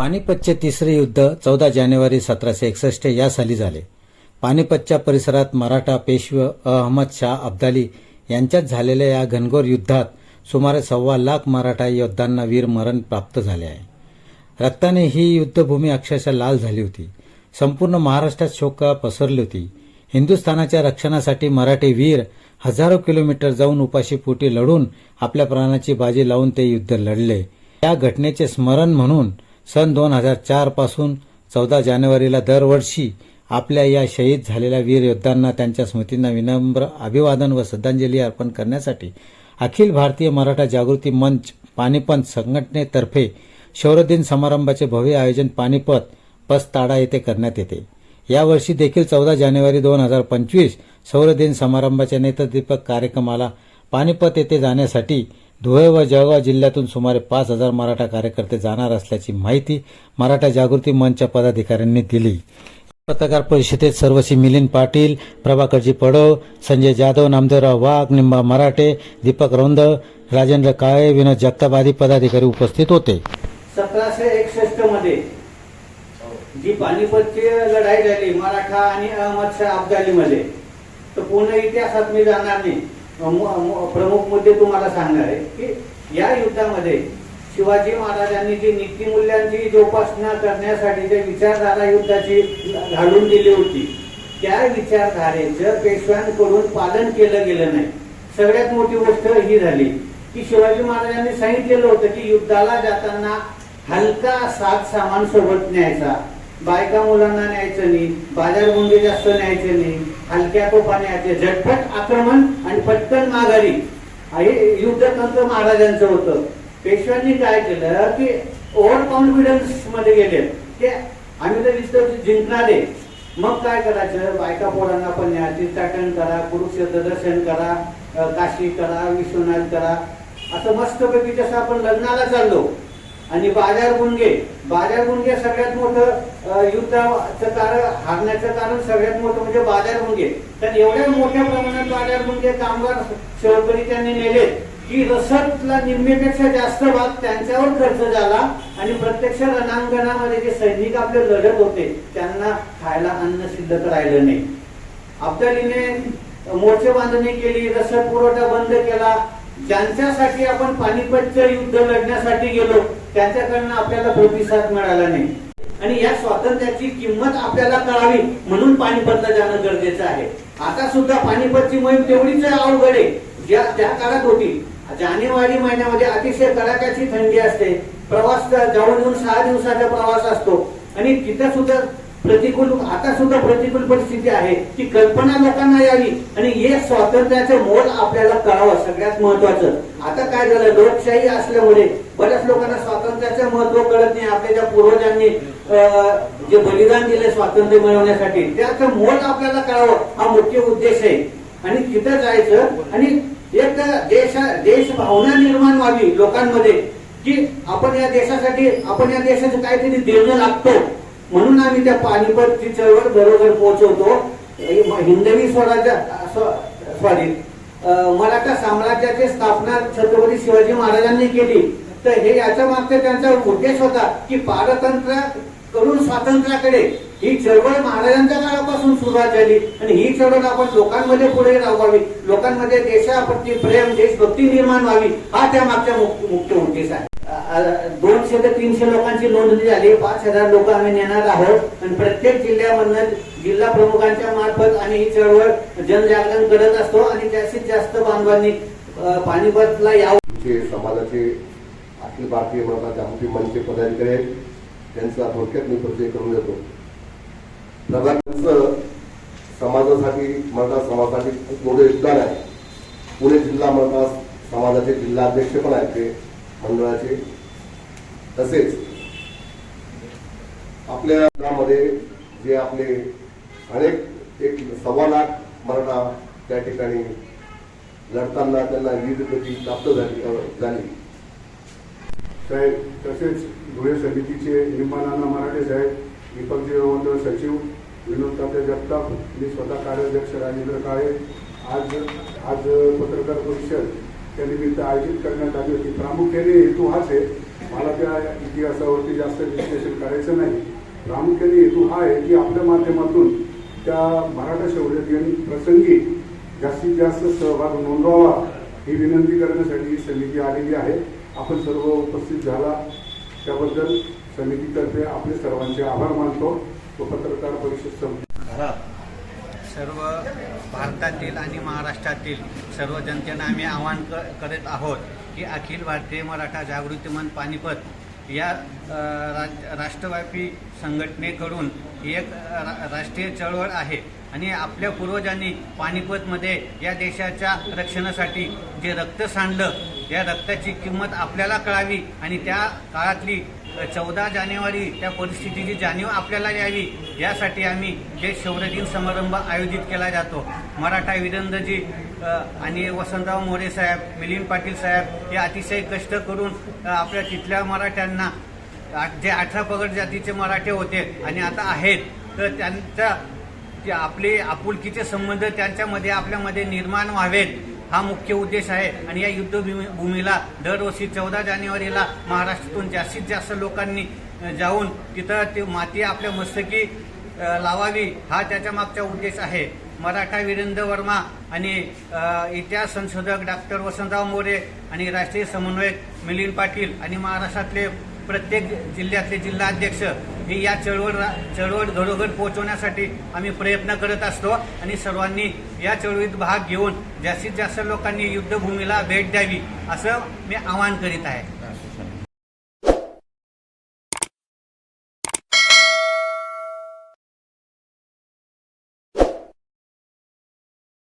पानिपतचे तिसरे युद्ध चौदा जानेवारी सतराशे एकसष्ट या साली झाले. पानिपतच्या परिसरात मराठा पेशव अहमद शाह अब्दाली यांच्यात झालेल्या या घनघोर युद्धात सुमारे सव्वा लाख मराठा योद्धांना वीर मरण प्राप्त झाले आहे. रक्ताने ही युद्धभूमी अक्षरशः लाल झाली होती. संपूर्ण महाराष्ट्रात शोक पसरली होती. हिंदुस्थानाच्या रक्षणासाठी मराठी वीर हजारो किलोमीटर जाऊन उपाशीपोटी लढून आपल्या प्राणाची बाजी लावून ते युद्ध लढले. या घटनेचे स्मरण म्हणून सन दोन हजार चारपासून चौदा जानेवारीला दरवर्षी आपल्या या शहीद झालेल्या वीर योद्धांना त्यांच्या स्मृतींना विनम्र अभिवादन व श्रद्धांजली अर्पण करण्यासाठी अखिल भारतीय मराठा जागृती मंच पानिपत संघटनेतर्फे शौर्यदिन समारंभाचे भव्य आयोजन पानिपत पसताडा येथे करण्यात येते. यावर्षी देखील चौदा जानेवारी दोन हजार पंचवीस शौर्यदिन समारंभाच्या नेत्रदीपक कार्यक्रमाला पानिपत येथे जाण्यासाठी धुळे व जळगाव जिल्ह्यातून सुमारे पाच हजार मराठा कार्यकर्ते जाणार असल्याची माहिती मराठा जागृती मंचच्या पदाधिकाऱ्यांनी दिली. पत्रकार परिषदेत सर्वश्री मिलिंद पाटील प्रभाकरजी पडव संजय जाधव नामदेवराव वाघ निंबा मराठे दीपक रौंद राजेंद्र काळे विनोद जगताप आदी पदाधिकारी उपस्थित होते. सतराशे एकसष्टमध्ये जी पानिपतची लढाई झाली मराठा आणि अहमदशाहमध्ये तर पूर्ण इतिहासात मी जाणार नाही. प्रमुख मुद्दे तुम्हाला सांगणार आहे की या युद्धामध्ये शिवाजी महाराजांनी जी नीतिमूल्यांची जोपासना करण्यासाठी जे विचारधारा युद्धाची घालून दिली होती त्या विचारधारेचं पेशव्यांकडून पालन केलं गेलं नाही. सगळ्यात मोठी गोष्ट ही झाली की शिवाजी महाराजांनी सांगितलेलं होतं की युद्धाला जाताना हलका सात सामान सोबत न्यायचा. बायका मुलांना न्यायचं नाही बाजार गुंडे जास्त न्यायचे नाही हलक्या तोफा न्यायचे झटपट आक्रमण आणि पटकन माघारी. हे युद्धतंत्र महाराजांचं होतं. पेशव्यांनी काय केलं की ओव्हर कॉन्फिडन्समध्ये गेले. की आम्ही तर युद्ध जिंकणार आहे. मग काय करायचं? बायका पोरांना पण न्या तीर्थाटन करा कुरुक्षेत्र दर्शन करा काशी करा विश्वनाथ करा. असं मस्तपैकी जसं आपण लग्नाला चाललो आणि बाजार गुणगे बाजार गुणगे सगळ्यात मोठं युद्धाचं कारण हारण्याचं कारण सगळ्यात मोठं म्हणजे बाजार गुणगे तर एवढ्या मोठ्या प्रमाणात बाजार गुणगे कामगार शेवकरी त्यांनी नेले की रसदला निम्मेपेक्षा जास्त भाग त्यांच्यावर खर्च झाला आणि प्रत्यक्ष रणांगणामध्ये जे सैनिक आपले लढत होते त्यांना खायला अन्न शिल्लक राहिलं नाही. अब्दालीने मोर्चे बांधणी केली रसद पुरवठा बंद केला. ज्यांच्यासाठी आपण पानिपतचं युद्ध लढण्यासाठी गेलो त्यांच्याकडनं आपल्याला प्रतिसाद मिळाला नाही. आणि या स्वातंत्र्याची किंमत आपल्याला कळावी म्हणून पानिपतला जाणं गरजेचं आहे. आता सुद्धा पानिपतची मोहीम तेवढीच अवघड आहे. ज्या त्या काळात होती जानेवारी महिन्यामध्ये अतिशय कडाक्याची थंडी असते. प्रवास जाऊन येऊन सहा दिवसाचा प्रवास असतो. आणि तिथं सुद्धा प्रतिकूल आता सुद्धा प्रतिकूल परिस्थिती आहे ती कल्पना लोकांना यावी आणि हे स्वातंत्र्याचं मोल आपल्याला कळावं सगळ्यात महत्वाचं. आता काय झालं? लोकशाही असल्यामुळे बऱ्याच लोकांना स्वातंत्र्याचं महत्त्व कळत नाही. आपल्या ज्या पूर्वजांनी अं, जे बलिदान दिले स्वातंत्र्य मिळवण्यासाठी त्याचं मोल आपल्याला कळावं. हा मुख्य उद्देश आहे. आणि तिथं जायचं आणि एक देश देश भावना निर्माण व्हावी लोकांमध्ये की आपण या देशासाठी आपण या देशाचं काहीतरी देणं लागतो. म्हणून आम्ही त्या पानिपतची चळवळ बरोबर पोहोचवतो. हिंदवी स्वराज्य सॉरी मराठा साम्राज्याची स्थापना छत्रपती शिवाजी महाराजांनी केली. तर हे याच्या मागचा त्यांचा उद्देश होता की पारतंत्र करून स्वातंत्र्याकडे ही चळवळ महाराजांच्या काळापासून सुरुवात झाली. आणि ही चळवळ आपण लोकांमध्ये पुढे राबवावी. लोकांमध्ये देशाप्रती प्रेम देशभक्ती निर्माण व्हावी. हा त्या मागचा मुख्य उद्देश आहे. दोनशे ते तीनशे लोकांची नोंदणी झाली. पाच हजार लोक आम्ही नेणार आहोत. आणि प्रत्येक जिल्ह्यामधनं जिल्हा प्रमुखांच्या मार्फत आणि ही चळवळ जनजागरण करत असतो. आणि जास्तीत जास्त बांधवांनी अ, पानिपतला यावं. समाजाचे अखिल भारतीय मराठा जागृती मंच पदाधिकारी आहेत. त्यांचा थोडक्यात मी परिचय करून देतो. समाजासाठी मराठा समाजासाठी खूप मोठं योगदान आहे. पुणे जिल्हा मराठा समाजाचे जिल्हाध्यक्ष पण आहेत ते मंडळाचे. तसेच आपल्या गावामध्ये जे आपले अनेक एक सव्वा लाख मराठा त्या ठिकाणी लढताना त्यांना वीर गती प्राप्त झाली झाली. साहेब तसेच धुळे समितीचे निम्मानाना मराठे साहेब दीपकजी रवंत सचिव विनोद तात्या जगताप मी स्वतः कार्याध्यक्ष राजेंद्र काळे आज आज पत्रकार परिषद त्यानिमित्त आयोजित करण्यात आली होती. प्रामुख्याने हेतू हाच आहे. मला त्या इतिहासावरती जास्त विश्लेषण करायचं नाही. प्रामुख्याने हेतू हा आहे की आपल्या माध्यमातून त्या मराठा शौर्य दिन प्रसंगी जास्तीत जास्त सहभाग नोंदवावा ही विनंती करण्यासाठी ही समिती आलेली आहे. आपण सर्व उपस्थित झाला. त्याबद्दल समितीतर्फे आपले सर्वांचे आभार मानतो. व पत्रकार परिषद संपली. सर्व भारतातील आणि महाराष्ट्रातील सर्व जनतेनं आम्ही आवाहन क करत आहोत की अखिल भारतीय मराठा जागृती मन पानिपत या रा- राष्ट्रव्यापी संघटनेकडून एक रा- राष्ट्रीय चळवळ आहे. आणि आपल्या पूर्वजांनी पानिपतमध्ये या देशाच्या रक्षणासाठी जे रक्त सांडलं या रक्ताची किंमत आपल्याला कळावी आणि त्या काळातली चौदा जानेवारी त्या परिस्थितीची जाणीव आपल्याला यावी. यासाठी आम्ही जे शौर्यदिन समारंभ आयोजित केला जातो. मराठा वीरेंद्रजी आणि वसंतराव मोरे साहेब मिलिंद पाटील साहेब हे अतिशय कष्ट करून आपल्या तिथल्या मराठ्यांना जे अठरा पगड जातीचे मराठे होते आणि आता आहेत तर त्यांचा आपले आपुलकीचे संबंध त्यांच्यामध्ये आपल्यामध्ये निर्माण व्हावेत. हा मुख्य उद्देश आहे. आणि या युद्धभूमीला भूमीला दरवर्षी चौदा जानेवारीला महाराष्ट्रातून जास्तीत जास्त लोकांनी जाऊन तिथं ती माती आपल्या मस्तकी लावावी हा त्याच्या मागचा उद्देश आहे. मराठा वीरेंद्र वर्मा आणि इतिहास संशोधक डॉक्टर वसंतराव मोरे आणि राष्ट्रीय समन्वयक मिलिंद पाटील आणि महाराष्ट्रातले प्रत्येक जिल्ह्यातले जिल्हाध्यक्ष हे या चळवळ रा- चळवळ घरोघर पोहोचवण्यासाठी आम्ही प्रयत्न करत असतो. आणि सर्वांनी या चळवळीत भाग घेऊन जास्तीत जास्त लोकांनी युद्धभूमीला भेट द्यावी असं मी आवाहन करीत आहे.